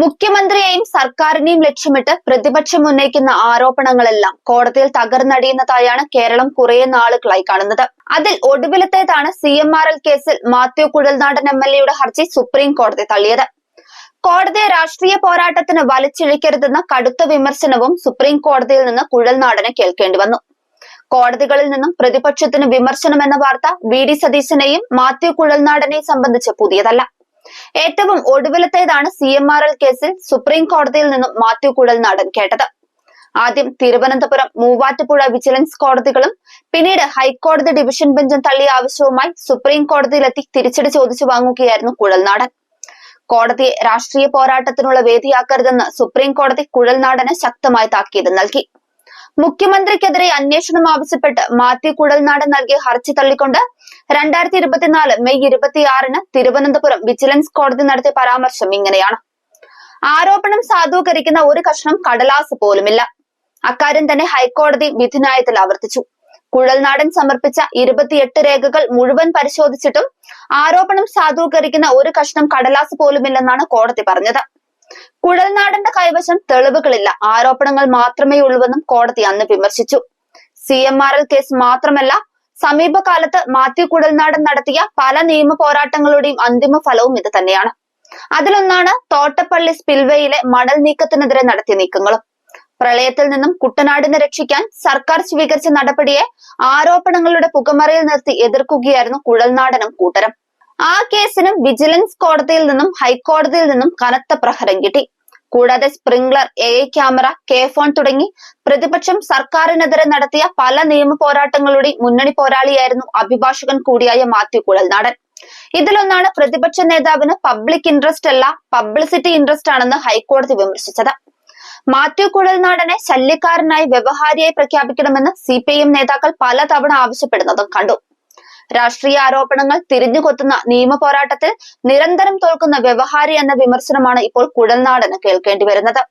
മുഖ്യമന്ത്രിയെയും സർക്കാരിനെയും ലക്ഷ്യമിട്ട് പ്രതിപക്ഷം ഉന്നയിക്കുന്ന ആരോപണങ്ങളെല്ലാം കോടതിയിൽ തകർന്നടിയുന്നതായാണ് കേരളം കുറെ നാളുകളായി കാണുന്നത്. അതിൽ ഒടുവിലത്തേതാണ് സി എം ആർ എൽ കേസിൽ മാത്യു കുഴൽനാടൻ എം എൽ എയുടെ ഹർജി സുപ്രീം കോടതി തള്ളിയത്. കോടതിയെ രാഷ്ട്രീയ പോരാട്ടത്തിന് വലിച്ചിഴക്കരുതെന്ന കടുത്ത വിമർശനവും സുപ്രീം കോടതിയിൽ നിന്ന് കുഴൽനാടന് കേൾക്കേണ്ടി വന്നു. കോടതികളിൽ നിന്നും പ്രതിപക്ഷത്തിന് വിമർശനം എന്ന വാർത്ത വി ഡി സതീശനെയും മാത്യു കുഴൽനാടനെയും സംബന്ധിച്ച് പുതിയതല്ല. ഏറ്റവും ഒടുവിലത്തേതാണ് സി എം ആർ എൽ കേസിൽ സുപ്രീം കോടതിയിൽ നിന്നും മാത്യു നടൻ കേട്ടത്. ആദ്യം തിരുവനന്തപുരം മൂവാറ്റുപുഴ വിജിലൻസ് കോടതികളും പിന്നീട് ഹൈക്കോടതി ഡിവിഷൻ ബെഞ്ചും തള്ളിയ ആവശ്യവുമായി സുപ്രീം കോടതിയിലെത്തി തിരിച്ചടി ചോദിച്ചു വാങ്ങുകയായിരുന്നു കുഴൽനാടൻ കോടതിയെ രാഷ്ട്രീയ പോരാട്ടത്തിനുള്ള വേദിയാക്കരുതെന്ന് സുപ്രീം കോടതി കുഴൽനാടന് ശക്തമായി താക്കീത് നൽകി. മുഖ്യമന്ത്രിക്കെതിരെ അന്വേഷണം ആവശ്യപ്പെട്ട് മാത്യു കുഴൽനാടൻ നൽകിയ ഹർജി തള്ളിക്കൊണ്ട് രണ്ടായിരത്തി ഇരുപത്തിനാല് മെയ് ഇരുപത്തിയാറിന് തിരുവനന്തപുരം വിജിലൻസ് കോടതി നടത്തിയ പരാമർശം ഇങ്ങനെയാണ്. ആരോപണം സാധൂകരിക്കുന്ന ഒരു കഷ്ണം കടലാസ് പോലുമില്ല. അക്കാര്യം തന്നെ ഹൈക്കോടതി വിധിന്യായത്തിൽ ആവർത്തിച്ചു. കുഴൽനാടൻ സമർപ്പിച്ച ഇരുപത്തിയെട്ട് രേഖകൾ മുഴുവൻ പരിശോധിച്ചിട്ടും ആരോപണം സാധൂകരിക്കുന്ന ഒരു കഷ്ണം കടലാസ് പോലുമില്ലെന്നാണ് കോടതി പറഞ്ഞത്. കുഴൽനാടന്റെ കൈവശം തെളിവുകളില്ല. ആരോപണങ്ങൾ മാത്രമേ ഉള്ളൂവെന്നും കോടതി അന്ന് വിമർശിച്ചു. C M R L case മാത്രമല്ല സമീപകാലത്ത് മാത്യു കുടൽനാടൻ നടത്തിയ പല നിയമ പോരാട്ടങ്ങളുടെയും അന്തിമ ഫലവും ഇത് തന്നെയാണ്. അതിലൊന്നാണ് തോട്ടപ്പള്ളി സ്പിൽവേയിലെ മണൽ നീക്കത്തിനെതിരെ നടത്തിയ നീക്കങ്ങളും. പ്രളയത്തിൽ നിന്നും കുട്ടനാടിനെ രക്ഷിക്കാൻ സർക്കാർ സ്വീകരിച്ച നടപടിയെ ആരോപണങ്ങളുടെ പുകമറയിൽ നിർത്തി എതിർക്കുകയായിരുന്നു കുഴൽനാടനും കൂട്ടരും. ആ കേസിനും വിജിലൻസ് കോടതിയിൽ നിന്നും ഹൈക്കോടതിയിൽ നിന്നും കനത്ത പ്രഹരം കിട്ടി. കൂടാതെ Sprinklr A camera K Fon തുടങ്ങി പ്രതിപക്ഷം സർക്കാരിനെതിരെ നടത്തിയ പല നിയമ പോരാട്ടങ്ങളുടെയും മുന്നണി പോരാളിയായിരുന്നു അഭിഭാഷകൻ കൂടിയായ മാത്യു കുഴൽനാടൻ ഇതിലൊന്നാണ് പ്രതിപക്ഷ നേതാവിന് പബ്ലിക് ഇൻട്രസ്റ്റ് അല്ല പബ്ലിസിറ്റി ഇൻട്രസ്റ്റ് ആണെന്ന് ഹൈക്കോടതി വിമർശിച്ചത്. മാത്യു കുഴൽനാടനെ ശല്യക്കാരനായി വ്യവഹാരിയായി പ്രഖ്യാപിക്കണമെന്ന് സി പി ഐ എം നേതാക്കൾ പലതവണ ആവശ്യപ്പെടുന്നതും കണ്ടു. രാഷ്ട്രീയ ആരോപണങ്ങൾ തിരിഞ്ഞുകൊത്തുന്ന നിയമ പോരാട്ടത്തിൽ നിരന്തരം തോൽക്കുന്ന വ്യവഹാരി എന്ന വിമർശനമാണ് ഇപ്പോൾ കുഴൽനാടന് കേൾക്കേണ്ടി വരുന്നത്.